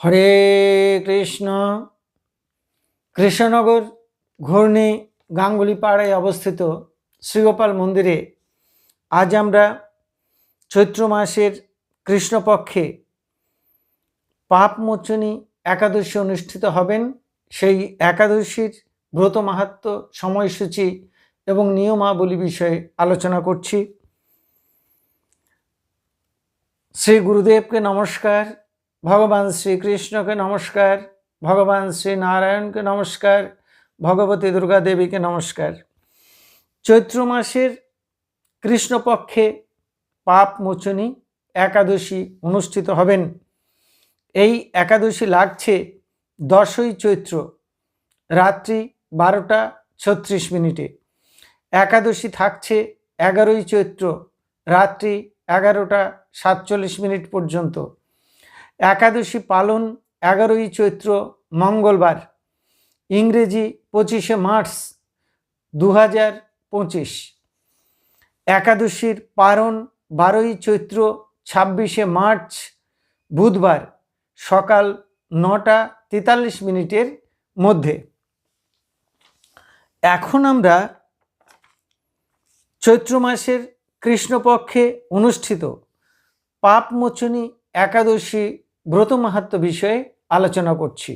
হরে কৃষ্ণ। কৃষ্ণনগর ঘূর্ণি গাঙ্গুলি পাড়ায় অবস্থিত শ্রীগোপাল মন্দিরে আজ আমরা চৈত্র মাসের কৃষ্ণপক্ষে পাপমোচনী একাদশী অনুষ্ঠিত হবেন। সেই একাদশীর ব্রত মাহাত্ম, সময়সূচি এবং নিয়মাবলী বিষয়ে আলোচনা করছি। শ্রী গুরুদেবকে নমস্কার। ভগবান শ্রীকৃষ্ণকে নমস্কার, ভগবান শ্রী নারায়ণকে নমস্কার, ভগবতী দুর্গা দেবীকে নমস্কার। চৈত্র মাসের কৃষ্ণপক্ষে পাপ মোচনী একাদশী অনুষ্ঠিত হবেন। এই একাদশী লাগছে দশই চৈত্র, রাত্রি বারোটা ছত্রিশ মিনিটে। একাদশী থাকছে এগারোই চৈত্র, রাত্রি এগারোটা সাতচল্লিশ মিনিট পর্যন্ত। একাদশী পালন, এগারোই চৈত্র, মঙ্গলবার। ইংরেজি পঁচিশে মার্চ দু হাজার পঁচিশ। একাদশীর পারণ বারোই চৈত্র, ছাব্বিশে মার্চ বুধবার, সকাল নটা তেতাল্লিশ মিনিটের মধ্যে। এখন আমরা চৈত্র মাসের কৃষ্ণপক্ষে অনুষ্ঠিত পাপমোচনী একাদশী ব্রত মাহাত্ম বিষয়ে আলোচনা করছি।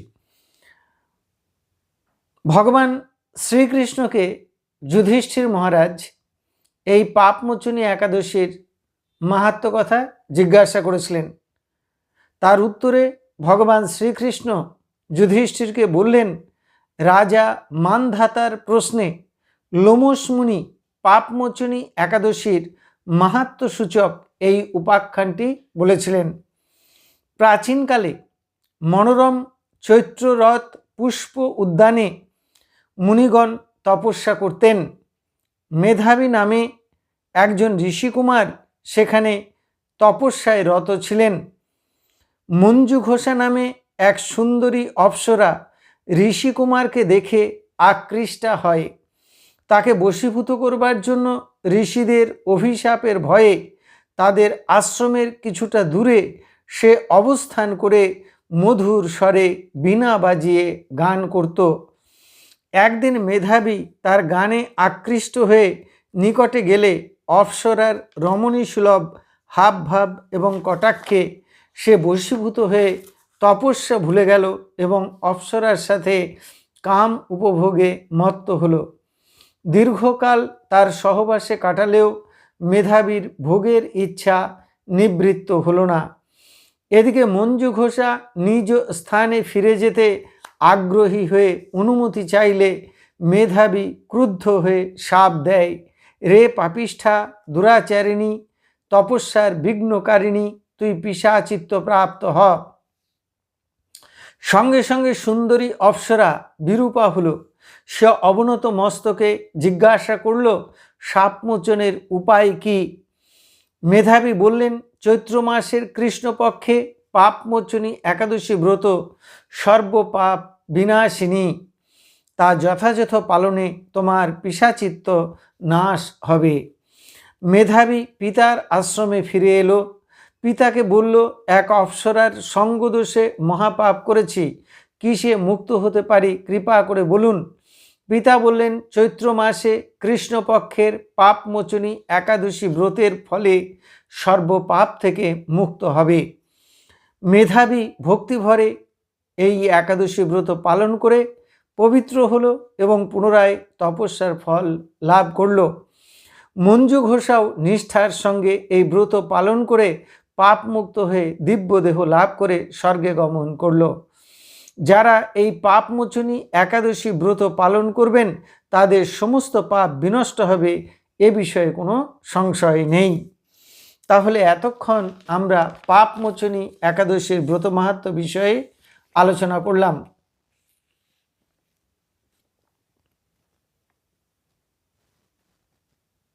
ভগবান শ্রীকৃষ্ণকে যুধিষ্ঠির মহারাজ এই পাপমোচনী একাদশীর মাহাত্ম কথা জিজ্ঞাসা করেছিলেন। তার উত্তরে ভগবান শ্রীকৃষ্ণ যুধিষ্ঠিরকে বললেন, রাজা মানধাতার প্রশ্নে লোমসমুনি পাপমোচনী একাদশীর মাহাত্ম সূচক এই উপাখ্যানটি বলেছিলেন। প্রাচীনকালে মনোরম চৈত্ররথ পুষ্প উদ্যানে মুনিগণ তপস্যা করতেন। মেধাবী নামে একজন ঋষিকুমার সেখানে তপস্যায় রত ছিলেন। মঞ্জু ঘোষা নামে এক সুন্দরী অপ্সরা ঋষিকুমারকে দেখে আকৃষ্টা হয়। তাকে বশীভূত করবার জন্য ঋষিদের অভিশাপের ভয়ে তাদের আশ্রমের কিছুটা দূরে সে অবস্থান করে মধুর স্বরে বীণা বাজিয়ে গান করত। একদিন মেধাবী তার গানে আকৃষ্ট হয়ে নিকটে গেলে অপ্সরার রমণী সুলভ, হাব ভাব এবং কটাক্ষে সে বশীভূত হয়ে তপস্যা ভুলে গেল এবং অপ্সরার সাথে কাম উপভোগে মত্ত হলো। দীর্ঘকাল তার সহবাসে কাটালেও মেধাবীর ভোগের ইচ্ছা নিবৃত্ত হলো না। এদিকে মঞ্জু ঘোষা নিজ স্থানে ফিরে যেতে আগ্রহী হয়ে অনুমতি চাইলে মেধাবী ক্রুদ্ধ হয়ে সাপ দেয়। রে পাপিষ্ঠা, দুরাচারিণী, তপস্যার বিঘ্নকারিণী, তুই পিসাচিত্ত প্রাপ্ত হ। সঙ্গে সঙ্গে সুন্দরী অপ্সরা বিরূপা হলো। সে অবনত মস্তকে জিজ্ঞাসা করল সাপমোচনের উপায় কি? মেধাবী বললেন, চৈত্র মাসের কৃষ্ণপক্ষে পাপমোচনী একাদশী ব্রত সর্বপাপ বিনাশিনী। তা যথাযথ পালনে তোমার পিসাচিত্ত নাশ হবে। মেধাবী পিতার আশ্রমে ফিরে এলো। পিতাকে বলল, এক অপ্সরার সঙ্গদোষে মহাপাপ করেছি। কিসে মুক্ত হতে পারি, কৃপা করে বলুন। পিতা বললেন, চৈত্র মাসে কৃষ্ণপক্ষের পাপমোচনী একাদশী ব্রতের ফলে সর্বপাপ থেকে মুক্ত হবে। মেধাবী ভক্তিভরে এই একাদশী ব্রত পালন করে পবিত্র হলো এবং পুনরায় তপস্যার ফল লাভ করল। মঞ্জু ঘোষাও নিষ্ঠার সঙ্গে এই ব্রত পালন করে পাপমুক্ত হয়ে দিব্যদেহ লাভ করে স্বর্গে গমন করল। যারা এই পাপ পাপমোচনী একাদশী ব্রত পালন করবেন, তাদের সমস্ত পাপ বিনষ্ট হবে, এ বিষয়ে কোনো সংশয় নেই। তাহলে এতক্ষণ আমরা পাপ পাপমোচনী একাদশীর ব্রত মাহাত্ম বিষয়ে আলোচনা করলাম।